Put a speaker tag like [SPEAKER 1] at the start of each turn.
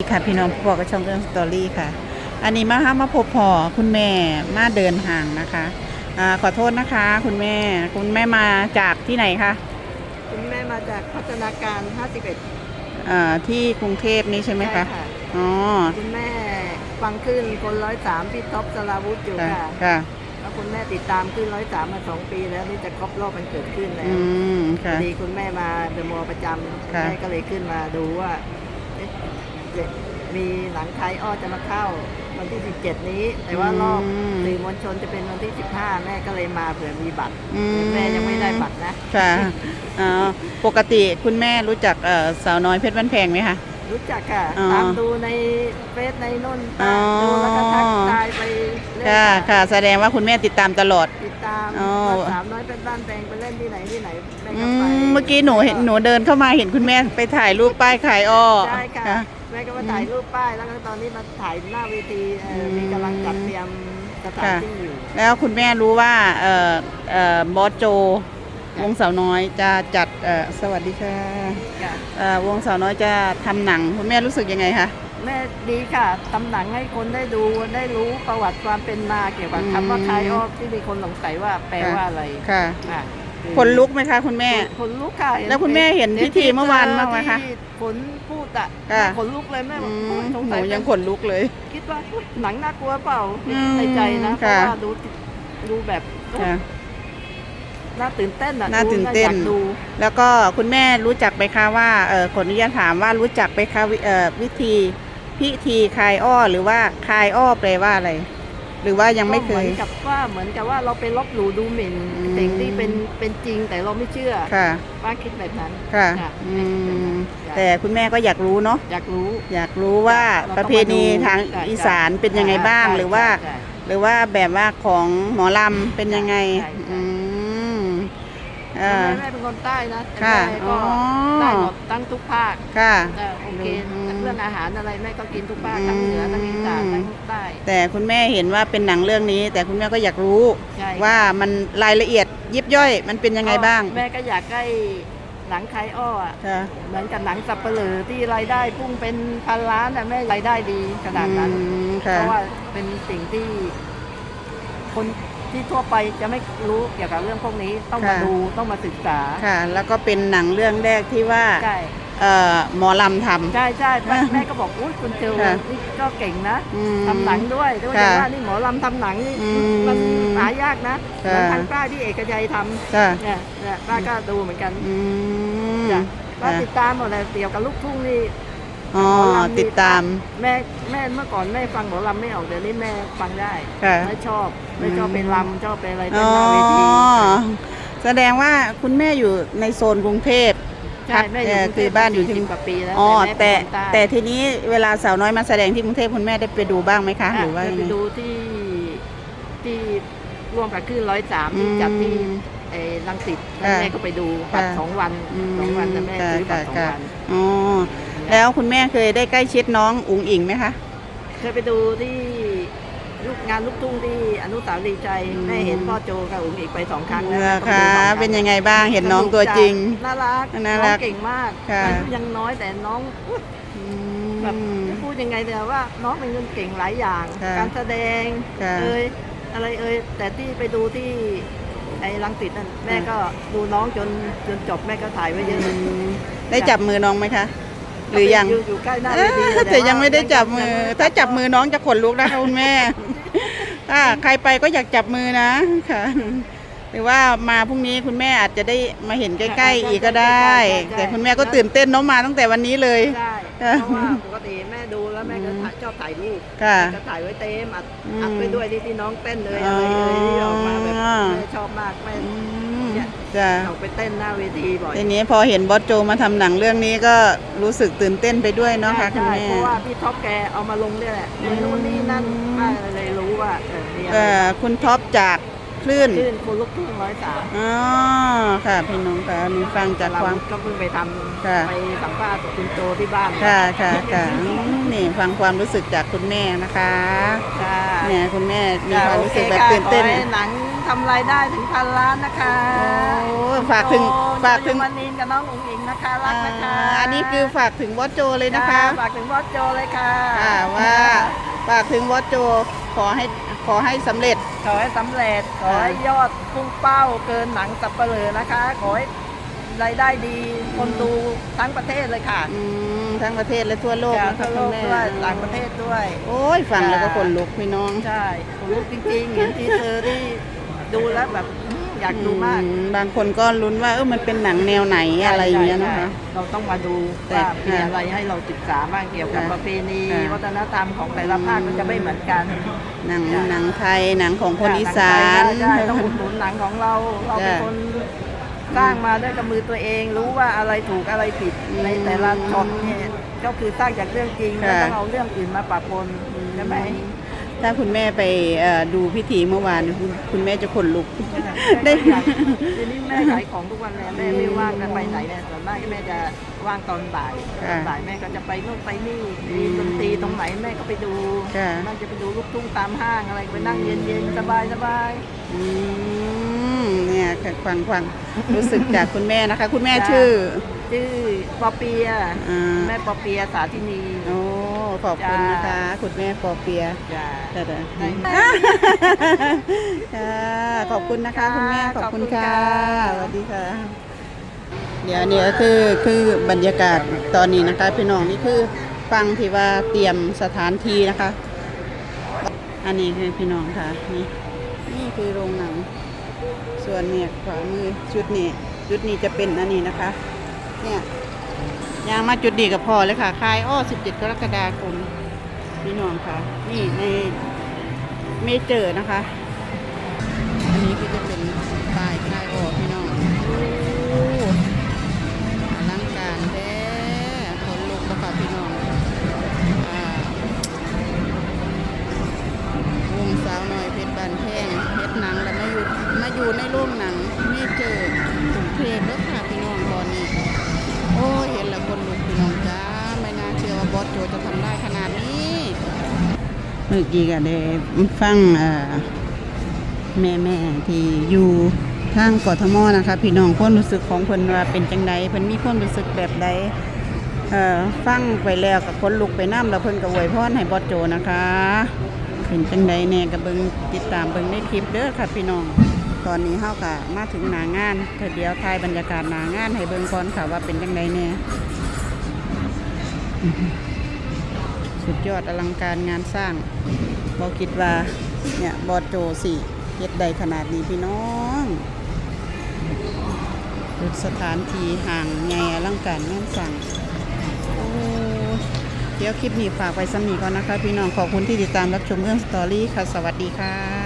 [SPEAKER 1] ค่ะพี่น้องพ่อก็ช่องเรื่องสตอรี่ค่ะ อันนี้มาฮะมาพบพ่อคุณแม่มาเดินห่างนะคะอ่าขอโทษนะคะ คุณแม่คุณแม่มาจากที่ไหนคะ
[SPEAKER 2] คุณแม่มาจากพัฒนาการ 51
[SPEAKER 1] อ่าที่กรุงเทพนี่ใช่ไหมคะ
[SPEAKER 2] ใช่
[SPEAKER 1] อ๋อ
[SPEAKER 2] คุณแม่ฟังขึ้นคนร้อยสามพี่ท็อปสลาวุธอยู่
[SPEAKER 1] ค่ะ
[SPEAKER 2] ค่ะ
[SPEAKER 1] ค่ะ
[SPEAKER 2] แล้วคุณแม่ติดตามขึ้นร้อยสามมาสองปีแล้วนี่จะครบรอบมันเกิดขึ้นแล้
[SPEAKER 1] อื
[SPEAKER 2] ว
[SPEAKER 1] ม
[SPEAKER 2] พ
[SPEAKER 1] ค่ะ
[SPEAKER 2] อดีคุณแม่มาเดอะมอลล์ประจำ
[SPEAKER 1] ค่ะ
[SPEAKER 2] แม่ก็เลยขึ้นมาดูว่า 17 มีหนังไายอ้อจะมาเข้าวันที่ 17 นี้ แต่ว่ารอบอืมสื่อมวลชนจะเป็นวันที่ 15 แม่ก็เลยมาเผื่อมีบัตรแม่ยังไม่ได้บัตรนะ
[SPEAKER 1] ค่ะปกติคุณแม่รู้จักสาวน้อยเพชรบ้านแพงไหมคะ
[SPEAKER 2] รู้จักค่ะตามดูในเฟซในนุ่น
[SPEAKER 1] ตาม
[SPEAKER 2] ดูแล้วก็ทักทายไปเรื่
[SPEAKER 1] ค่ะค่ะ แสดงว่าคุณแม่ติดตามตลอด
[SPEAKER 2] ติดตามสามน้อยเป็นบ้านแพงไปเล่นที่ไหนที่ไหนแม่ก็ไป
[SPEAKER 1] เมื่อกี้หนูเห็นหนูเดินเข้ามาเห็นคุณแม่ไปถ่ายรูปป้ายขายอ้อ
[SPEAKER 2] ใช่ค่ะ ถ่ายรูปป้ายแล้วก็ตอนนี้มาถ่ายหน้าเวทีเอ่ออ
[SPEAKER 1] ม
[SPEAKER 2] มีกำลังจัดเตรียมสถาน
[SPEAKER 1] ค่ะ
[SPEAKER 2] ที่อยู่
[SPEAKER 1] แล้วคุณแม่รู้ว่าเอ่อเอ่อบอสโจ
[SPEAKER 2] ค่ะ
[SPEAKER 1] วงสาวน้อยจะจัดเอ่อสวัสดีค่ะ
[SPEAKER 2] ค่ะ
[SPEAKER 1] เอ่อวงสาวน้อยจะทำหนังคุณแม่รู้สึกยังไงคะ
[SPEAKER 2] แม่ดีค่ะตำหนังให้คนได้ดูได้รู้ประวัติความเป็นมาเกี่ยวกับ
[SPEAKER 1] อืม
[SPEAKER 2] คำว่าคายออกที่มีคนสงสัยว่าแปลว่าอะไร
[SPEAKER 1] ค่ะ
[SPEAKER 2] อะ
[SPEAKER 1] คนลุกไหมคะ คุณแม่
[SPEAKER 2] ขนลุกค่ะ
[SPEAKER 1] แล้วคุณแม่เห็นพิธีเมื่อวานบ้างไหมคะ
[SPEAKER 2] ที่ขนพูดอะ
[SPEAKER 1] ค่ะ
[SPEAKER 2] ขนลุกเลยแม่บ
[SPEAKER 1] อื
[SPEAKER 2] อก
[SPEAKER 1] ม
[SPEAKER 2] โอ้ยสง
[SPEAKER 1] ห
[SPEAKER 2] สั
[SPEAKER 1] นู
[SPEAKER 2] ย
[SPEAKER 1] ยังขนลุกเลย
[SPEAKER 2] คิดว่าอุ๊ยหนังน่ากลัวเปล่า
[SPEAKER 1] อืม
[SPEAKER 2] ในใจนะเพ
[SPEAKER 1] ค่ะ
[SPEAKER 2] ราะว่าดูดูแบบเอ้ย
[SPEAKER 1] ค่ะ
[SPEAKER 2] น่าตื่นเต้นอะ
[SPEAKER 1] น่าตื่นเต้น
[SPEAKER 2] ดูแล้วอยากดู
[SPEAKER 1] แล้วก็คุณแม่รู้จักไหมคะว่าเออขออนุญาตถามว่ารู้จักไหมคะวิเอ่อวิธีพิธีคายอ้อหรือว่าคายอ้อแปลว่าอะไร หรือว่ายังไม่เค
[SPEAKER 2] ก็เหมื
[SPEAKER 1] ย
[SPEAKER 2] อนกับว่าเหมือนกับว่าเราไปลบหลู่ดูหมิ่น
[SPEAKER 1] อืม
[SPEAKER 2] สิ่งที่เป็นเป็นจริงแต่เราไม่เชื่อ
[SPEAKER 1] ค่ะ
[SPEAKER 2] ป้าคิดแบบนั้น
[SPEAKER 1] ค่ะ
[SPEAKER 2] ค่ะ
[SPEAKER 1] อืม
[SPEAKER 2] ค่ะ
[SPEAKER 1] แต่คุณแม่ก็อยากรู้เนาะ
[SPEAKER 2] อยากรู้
[SPEAKER 1] อยากรู้ว่า
[SPEAKER 2] เรา
[SPEAKER 1] ป
[SPEAKER 2] ต้อง
[SPEAKER 1] ระเพณี
[SPEAKER 2] มาดู
[SPEAKER 1] ทาง
[SPEAKER 2] ใช่
[SPEAKER 1] อีสานเป็นยังไงบ้าง
[SPEAKER 2] ใช่
[SPEAKER 1] หรือว่า
[SPEAKER 2] ใช่
[SPEAKER 1] หรือว่าแบบว่าของหมอลำเป็นยังไง
[SPEAKER 2] ใช่ใช่
[SPEAKER 1] อืม
[SPEAKER 2] ใช่
[SPEAKER 1] เออ
[SPEAKER 2] แม่แม่เป็นคนใต้นะแต่
[SPEAKER 1] ค่ะ
[SPEAKER 2] แม่ก็
[SPEAKER 1] อ๋อ
[SPEAKER 2] ได้หมดทั้งทุกภาค
[SPEAKER 1] ค่ะ
[SPEAKER 2] แต่โอเค
[SPEAKER 1] อืม
[SPEAKER 2] เรื่องอาหารอะไรแม่ก็กินทุกภาคทั้งเหนือทั้งอีสาน
[SPEAKER 1] อืม
[SPEAKER 2] ทั้งใต้
[SPEAKER 1] แต่คุณแม่เห็นว่าเป็นหนังเรื่องนี้ แต่คุณแม่ก็อยากรู้
[SPEAKER 2] ใช่
[SPEAKER 1] ว่ามันรายละเอียดยิบย่อยมันเป็นยังไงบ้าง
[SPEAKER 2] แม่ก็อยากให้หนังไคอ้ออะ
[SPEAKER 1] ค่ะ
[SPEAKER 2] เหมือนกับหนังสับเปลือที่รายได้พุ่งเป็นพันล้านอะแม่รายได้ดีขนาดนั้น
[SPEAKER 1] อืม
[SPEAKER 2] เพ
[SPEAKER 1] ค่ะ
[SPEAKER 2] ราะว่าเป็นสิ่งที่ คนที่ทั่วไปจะไม่รู้เกี่ยวกับเรื่องพวกนี้ต้องมา
[SPEAKER 1] ค่ะ
[SPEAKER 2] ดูต้องมาศึกษา
[SPEAKER 1] ค่ะ แล้วก็เป็นหนังเรื่องแรกที่ว่า
[SPEAKER 2] ใช่
[SPEAKER 1] เอ่อหมอลำทำ
[SPEAKER 2] ใช่ใช่แม่แม่ก็บอกอุ้ยคุณเจอ
[SPEAKER 1] ค่ะ
[SPEAKER 2] นี่ก็เก่งนะ
[SPEAKER 1] อืม
[SPEAKER 2] ทำหนังด้วยด้วย
[SPEAKER 1] ค่ะ
[SPEAKER 2] ว่านี่หมอลำทำหนังนี่
[SPEAKER 1] อืม
[SPEAKER 2] มันหายากนะเห
[SPEAKER 1] ค่ะ
[SPEAKER 2] มือนทางใต้ที่เอกชัยทำ
[SPEAKER 1] ค่ะ
[SPEAKER 2] เนี่ยเนี่ยป้าก็ดูเหมือนกัน
[SPEAKER 1] อืม
[SPEAKER 2] จ้ะก็
[SPEAKER 1] ค่ะ
[SPEAKER 2] ติดตามหมดเลยเกี่ยวกับลูกทุ่งนี่
[SPEAKER 1] อ๋อ
[SPEAKER 2] หมอลำนี่
[SPEAKER 1] ติดตาม
[SPEAKER 2] แม่แม่เมื่อก่อนแม่ฟังหมอลำไม่ออกเดี๋ยวนี้แม่ฟังได้
[SPEAKER 1] ค่ะ
[SPEAKER 2] ไม่ชอบไม่ชอบ
[SPEAKER 1] อืม
[SPEAKER 2] ไปลำชอบไปอะไร
[SPEAKER 1] อ๋
[SPEAKER 2] เต้น
[SPEAKER 1] อ
[SPEAKER 2] หน้าเวที
[SPEAKER 1] แสดงว่าคุณแม่อยู่ในโซนกรุงเทพ
[SPEAKER 2] ใช่แม่อยู่
[SPEAKER 1] เอ่อก
[SPEAKER 2] รุงเท
[SPEAKER 1] คือ
[SPEAKER 2] พ
[SPEAKER 1] บ้านอยู่
[SPEAKER 2] สี่
[SPEAKER 1] ที่
[SPEAKER 2] สิบกว่าปีแล้ว
[SPEAKER 1] อ๋อ
[SPEAKER 2] แต่
[SPEAKER 1] แต่
[SPEAKER 2] แม่
[SPEAKER 1] แต่
[SPEAKER 2] เป็นคนใต้
[SPEAKER 1] ทีนี้เวลาสาวน้อยมาแสดงที่กรุงเทพคุณแม่ได้ไปดูบ้างไหมคะ หรือว่า
[SPEAKER 2] อะ
[SPEAKER 1] ยัง
[SPEAKER 2] ไป
[SPEAKER 1] ไง
[SPEAKER 2] ดูที่ที่ร่วมกับคลื่นร้อยสามที่
[SPEAKER 1] อืม
[SPEAKER 2] จัดที่ไอ้รังสิตแล้ว
[SPEAKER 1] ค่ะ
[SPEAKER 2] แม่ก็ไปดูบัตร
[SPEAKER 1] ค่ะ
[SPEAKER 2] สองวัน
[SPEAKER 1] อืม
[SPEAKER 2] สองวันแต่แม่ซื้อบัตรสอง
[SPEAKER 1] ค่ะ
[SPEAKER 2] วัน
[SPEAKER 1] อ๋อแล้วคุณแม่เคยได้ใกล้ชิดน้องอุ๋งอิงไหมคะ
[SPEAKER 2] เคยไปดูที่ ลูกงานลูกทุ่งที่อนุสาวรีย์ใจ
[SPEAKER 1] อืม
[SPEAKER 2] แม่เห็นพ่อโจกับอุ๋งอีกไปสองครั้ง
[SPEAKER 1] เห
[SPEAKER 2] แล้ว
[SPEAKER 1] รอ
[SPEAKER 2] ต้อง
[SPEAKER 1] คะ
[SPEAKER 2] ดูสองครั้ง
[SPEAKER 1] เป็นยังไงบ้างเห็นน้องตัวจริง
[SPEAKER 2] น่ารัก
[SPEAKER 1] น่ารัก
[SPEAKER 2] องเก่งมาก
[SPEAKER 1] ค่ะ
[SPEAKER 2] อายุยังน้อยแต่น้องอุ๊ย
[SPEAKER 1] อื
[SPEAKER 2] แบบ
[SPEAKER 1] ม
[SPEAKER 2] พูดยังไงแต่ว่าน้องเป็นคนเก่งหลายอย่าง
[SPEAKER 1] ค่ะ
[SPEAKER 2] การแสดง
[SPEAKER 1] ค่ะ
[SPEAKER 2] เอ่ยอะไรเอ่ยแต่ที่ไปดูที่ไอ้รังสิตนั่นแม่
[SPEAKER 1] ค่ะ
[SPEAKER 2] ก็ดูน้องจนจนจบแม่ก็ถ่ายไว้เยอะเลย
[SPEAKER 1] อืมได้จับมือน้องไหมคะ หรือยัง
[SPEAKER 2] อยู่อยู่ใกล้หน้า
[SPEAKER 1] เอ้
[SPEAKER 2] เวที
[SPEAKER 1] อแต่ยังไม่ได้จับมือ ถ้าจับมือ
[SPEAKER 2] อ
[SPEAKER 1] น้องจะขนลุกนะคะคุณแม่ถ้าใครไปก็อยากจับมือนะค่ะ หรือว่ามาพรุ่งนี้คุณแม่อาจจะได้มาเห็นใกล้ๆอีกก็ได้ แต่คุณแม่ก็ตื่นเต้นเน้องมาตั้งแต่วันนี้เลย
[SPEAKER 2] ได้เพ
[SPEAKER 1] ค่ะ
[SPEAKER 2] ราะว่าปกติแม่ดูแล้วแม่ก็ถ่ายชอบถ่ายรูป
[SPEAKER 1] ค่ะ
[SPEAKER 2] ก็ถ่ายไว้เต็มอัด
[SPEAKER 1] อืม
[SPEAKER 2] อัดไปด้วยที่ที่น้องเต้นเลยอะไรเอ่ยที่ออกมาแบบ
[SPEAKER 1] อ๋อ
[SPEAKER 2] แม่ชอบมากแม่
[SPEAKER 1] อืม
[SPEAKER 2] เนี่ย
[SPEAKER 1] จ้ะ
[SPEAKER 2] ออกไปเต้นหน้าเวทีบ่อย
[SPEAKER 1] ทีนี้พอเห็นบอสโจมาทำหนังเรื่องนี้ก็รู้สึกตื่นเต้นไปด้วยเนาะค่ะคุณ
[SPEAKER 2] ใช่
[SPEAKER 1] แม่
[SPEAKER 2] เพราะว่าพี่ท็อปแกเอามาลงเนี่ยแหละมีนู่นนี่นั่นป้าเลยรู้ว่าเออมีอะไร
[SPEAKER 1] เอ่อคุณท็อปจาก คลื่น
[SPEAKER 2] คลื่นคนลุกทุ่งร้อยสาม
[SPEAKER 1] อ๋อค่ะพี่น้องค่ะนี่ฟังจากความ
[SPEAKER 2] ก็เพิ่งไปท
[SPEAKER 1] ค่ะำ
[SPEAKER 2] ไปสัมภาษณ์กับคุณโจที่บ้าน
[SPEAKER 1] ค่ะค่ะค่ะอืมนี่ฟังความรู้สึกจากคุณแม่นะคะ
[SPEAKER 2] ค่ะ
[SPEAKER 1] เนี่ยคุณแม่มี
[SPEAKER 2] ค่ะ
[SPEAKER 1] ความรู้สึก
[SPEAKER 2] โอ
[SPEAKER 1] แบบ
[SPEAKER 2] ค่ะ
[SPEAKER 1] ตื่นเต้น
[SPEAKER 2] ขอให้หนังทำรายได้ถึงพันล้านนะคะ
[SPEAKER 1] โอ้ฝากถึง
[SPEAKER 2] โอ้
[SPEAKER 1] ฝากถึง
[SPEAKER 2] โจยมนินกับน้องอุ๋งอิงนะคะรักนะคะ
[SPEAKER 1] อ่าอันนี้คือฝากถึงวอสโจเลยนะคะ
[SPEAKER 2] ฝากถึงบอสโจเลยค่ะ
[SPEAKER 1] ค่ะว่า ฝากถึงวอสโจขอให้ขอให้สำเร็จ
[SPEAKER 2] ขอให้สำเร็จ ขอให้ยอดพุ่งเป้าเกินหนังสับเปลือนะคะ ขอให้รายได้ดีคนดูทั้งประเทศเลยค่ะ
[SPEAKER 1] อืมทั้งประเทศและทั่วโลก
[SPEAKER 2] จาก
[SPEAKER 1] นะคะ
[SPEAKER 2] ทั่วโล
[SPEAKER 1] คุณ
[SPEAKER 2] ก
[SPEAKER 1] แม่
[SPEAKER 2] ด้วยต่างประเทศด้วย
[SPEAKER 1] โอ้ยฟังแล้วก็ขนลุกพี่น้อง
[SPEAKER 2] ใช่ผมรู้จริงๆ เห็นทีเซอร์ที่ดูแล้วแบบอืม อยากดูมาก
[SPEAKER 1] อืบางคนก็ลุ้นว่าเออมันเป็นหนังแนวไหนอะไรอย่างเงี้ยนะคะ
[SPEAKER 2] ใช่เราต้องมาดู
[SPEAKER 1] แต่
[SPEAKER 2] ว่ามีอะไรให้เราศึกษาบ้างเกี่ยวกับ
[SPEAKER 1] ค่ะ
[SPEAKER 2] ประเพณี
[SPEAKER 1] ค่ะ
[SPEAKER 2] วัฒนธรรมของแต่ละภาคก็จะไม่เหมือนกัน
[SPEAKER 1] หนัง
[SPEAKER 2] จ้ะ
[SPEAKER 1] หนังไทยหนังของคนอีสาน
[SPEAKER 2] ใช่ต้องอุดหนุนหนังของเราเราเป็น
[SPEAKER 1] จ้ะ
[SPEAKER 2] คนสร้างมาด้วยกับมือตัวเอง รู้ว่าอะไรถูกอะไรผิด
[SPEAKER 1] อืม
[SPEAKER 2] ในแต่ละช็อตเนี่ยก็คือสร้างจากเรื่องจริง
[SPEAKER 1] ค่ะ
[SPEAKER 2] ไม่ต้องเอาเรื่องอื่นมาปะปนใช่ไหม
[SPEAKER 1] ถ้าคุณแม่ไปเอ่อดูพิธีเมื่อวานคุณคุณแม่จะขนลุกได้
[SPEAKER 2] ทีนี้แม่ขายของทุกวันเลยแม่ไม่ว่างจะไปไหนเนี่ยส่วนมากแม่จะว่างตอนบ่ายต
[SPEAKER 1] ค่ะ
[SPEAKER 2] อนบ่ายแม่ก็จะไปนู่นไปนี่
[SPEAKER 1] อืม
[SPEAKER 2] มีดนตรีตรงไหนแม่ก็ไปดู
[SPEAKER 1] ค่ะ
[SPEAKER 2] มันจะไปดูลูกทุ่งตามห้างอะไรไปนั่งเย็นๆสบายสบายๆ
[SPEAKER 1] อืมเนี่ยค่ะฟังฟังรู้สึกจากคุณแม่นะคะ คุณแม่ชื่อ
[SPEAKER 2] ชื่อปอเปีย
[SPEAKER 1] อ่า
[SPEAKER 2] แม่ปอเปียสาธินี
[SPEAKER 1] โอ้ ขอบคุณนะคะ
[SPEAKER 2] จ้า
[SPEAKER 1] คุณแม่ปอเปีย
[SPEAKER 2] จ้า
[SPEAKER 1] ค่ะ
[SPEAKER 2] ได้
[SPEAKER 1] ค่ะขอบคุณนะคะ คุณแม่ขอบคุณค่ะ
[SPEAKER 2] ขอบคุณค่ะ
[SPEAKER 1] สวัสดีค่ะ เดี๋ยวเนี่ยคือคือบรรยากาศตอนนี้นะคะพี่น้องนี่คือฟังที่ว่าเตรียมสถานที่นะคะ อันนี้คือพี่น้องค่ะนี่นี่คือโรงหนัง ส่วนเนี่ยขวามือชุดนี้ชุดนี้จะเป็นอันนี้นะคะ เนี่ย ยางมาจุดดีกับพอเลยค่ะคายอ้อ 17 กรกฎาคมพี่น้องค่ะ นี่ในเมเจอร์นะคะ อันนี้ก็จะเป็นป้ายคายอ้อพี่น้องโอ้อลังการแท้คนลุกบ่ค่ะพี่น้องวงสาวหน้อยเพชรบานแพงเพชรหนังแล้วมาอยู่มาอยู่ในโรงหนัง เมื่อกี้ก็ได้ฟังแม่แม่ที่อยู่ทางกทมนะคะ พี่น้องความรู้สึกของเพิ่นว่าเป็นจังไดเพิ่นมีความรู้สึกแบบใดฟังไปแล้วกับคนลุกไปน้ำแล้วเพิ่นก็อวยพรให้บอสโจนะคะเป็นจังไดแน่ก็เบิงติดตามเบิงในคลิปเด้อค่ะพี่น้องตอนนี้เฮาก็มาถึงหนางานเธอเดียวถ่ายบรรยากาศหนางานให้เบิงก่อนค่ะว่าเป็นจังไดแน่ สุดยอดอลังการงานสร้างบอคิดว่าเนี่ยบอโจสิเฮ็ดใดขนาดนี้พี่น้องดูสถานที่ห่างแง่อลังการงานสร้างเดี๋ยวคลิปนี้ฝากไปสำนีก่อนนะคะ พี่น้องขอบคุณที่ติดตามรับชมเรื่องสตอรี่ค่ะ สวัสดีค่ะ